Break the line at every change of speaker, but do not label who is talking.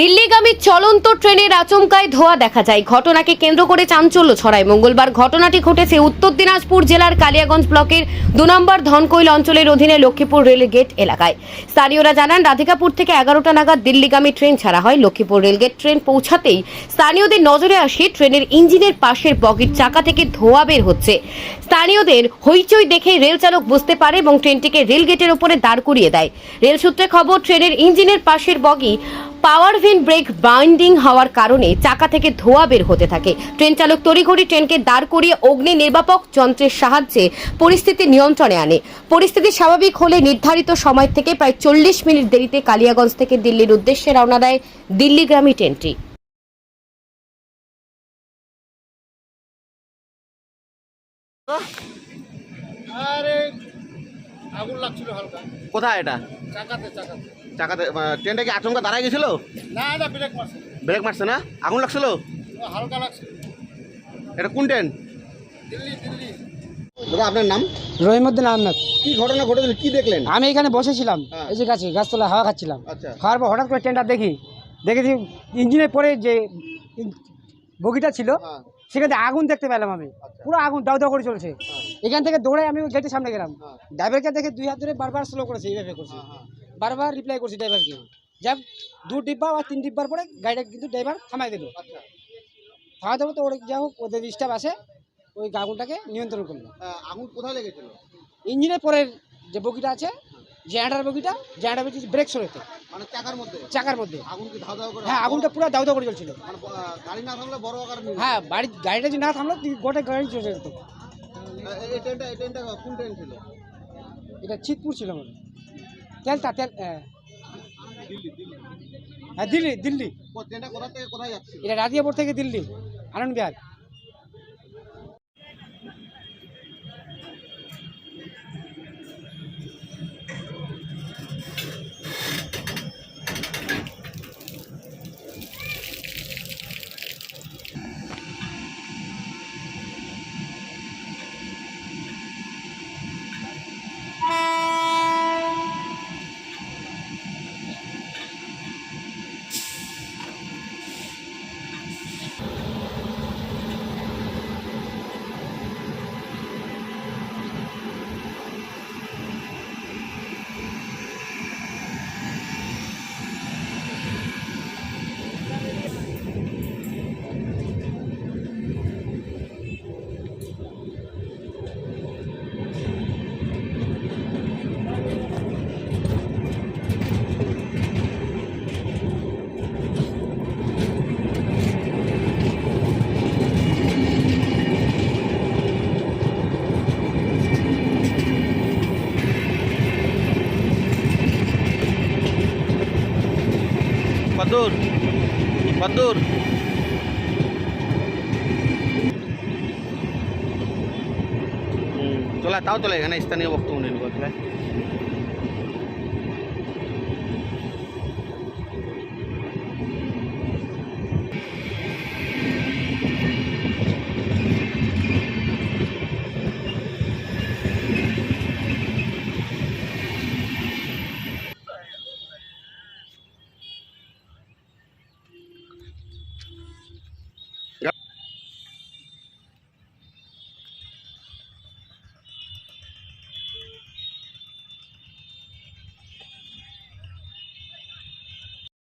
দিল্লিগামী চলন্ত ট্রেনের আচমকায় ধোয়া দেখা যায়। ঘটনাকে কেন্দ্র করে চাঞ্চল্য ছড়ায়। মঙ্গলবার ঘটনাটি ঘটেছে উত্তর দিনাজপুর জেলার কালিয়াগঞ্জ ব্লকের দু নম্বর ধনকৈল অঞ্চলের অধীনে লক্ষ্মীপুর রেল গেট এলাকায়। স্থানীয়রা জানান, রাধিকাপুর থেকে এগারোটা নাগাদ দিল্লিগামী ট্রেন ছাড়া হয় লক্ষ্মীপুর রেলগেট। ট্রেন পৌঁছাতেই স্থানীয়দের নজরে আসে ট্রেনের ইঞ্জিনের পাশের বগির চাকা থেকে ধোয়া বের হচ্ছে। স্থানীয়দের হইচই দেখে রেল চালক বুঝতে পারে এবং ট্রেনটিকে রেল গেটের উপরে দাঁড় করিয়ে দেয়। রেল সূত্রে খবর, ট্রেনের ইঞ্জিনের পাশের বগি পাওয়ার ভিন ব্রেক বাইন্ডিং হওয়ার কারণে চাকা থেকে ধোঁয়া বের হতে থাকে। ট্রেন চালক তড়িঘড়ি ট্রেনকে দাঁড় করিয়ে অগ্নি নির্বাপক যন্ত্রের সাহায্যে পরিস্থিতি নিয়ন্ত্রণে আনে। পরিস্থিতি স্বাভাবিক হলে নির্ধারিত সময় থেকে প্রায় চল্লিশ মিনিট দেরিতে কালিয়াগঞ্জ থেকে দিল্লির উদ্দেশ্যে রওনা দেয় দিল্লিগ্রামী ট্রেনটি।
আরে আগুন লাগছিল হালকা।
কোথায় এটা?
চাকাতে চাকাতে।
চাকাতে ট্রেনটা কি আচমকা দাঁড়ায় গেছিল?
না না ব্রেক মারছে।
ব্রেক মারছে না? আগুন লাগছিল?
হালকা লাগছিল
এটা কোন ট্রেন
দিল্লি দিল্লি।
দাদা আপনার নাম?
রহিমউদ্দিন আহমেদ।
কি ঘটনা ঘটেছিল? কি দেখলেন?
আমি এখানে বসেছিলাম
হ্যাঁ।
এই যে গাছে গাছতলা হাওয়া খাচ্ছিলাম।
আচ্ছা।
খাওয়ার পর হঠাৎ করে ট্রেনটা দেখি। দেখেছি ইঞ্জিনের পরে যে বগিটা ছিল
হ্যাঁ।
সেখানে আগুন দেখতে পেলাম আমি।
আচ্ছা।
পুরো আগুন দাউ দাউ করে চলছে।
হ্যাঁ।
এখান থেকে দৌড়ে আমি ওই গেটের সামনে গেলাম।
হ্যাঁ।
ড্রাইভারকে দেখে দুই হাত ধরে বারবার স্লো করেছে এইভাবে করছে।
হ্যাঁ, হ্যাঁ।
বারবার রিপ্লাই করছি ড্রাইভারকে যাক দু ডিব্বা বা তিন ডিব্বার পরে গাড়িটা কিন্তু ড্রাইভার থামাই দিল।
আচ্ছা।
থামাই দেবো তো ওর যা হোক ওদের স্টাফ আসে ওই আগুনটাকে নিয়ন্ত্রণ করল।
আগুন কোথায় লেগেছিল?
ইঞ্জিনের পরের যে বগিটা আছে জেনারেটার বগিটা জেনারেটার বগি ব্রেক সরেছে
মানে চাকার মধ্যে?
চাকার মধ্যে।
আগুন কি ধাও ধাও করে?
হ্যাঁ আগুনটা পুরো দাউ করে চলছিল।
মানে গাড়ি না থামলে বড় আকার
হ্যাঁ বাড়ি গাড়িটা যদি না থামলো গোটা গাড়ি চলে যেত।
এই ট্রেনটা এই ট্রেনটা কোন ট্রেন ছিল?
এটা চিতপুর ছিল মনে। তেলটা তেল হ্যাঁ
দিল্লি দিল্লি। ট্রেনটা কোথা থেকে কোথায়
এটা রাজিয়াপুর থেকে দিল্লি আনন্দ বিহার।
কদ্দূর কদ্দূর চলা তাও চলে এখানে স্থানীয় বক্তব্য বলতে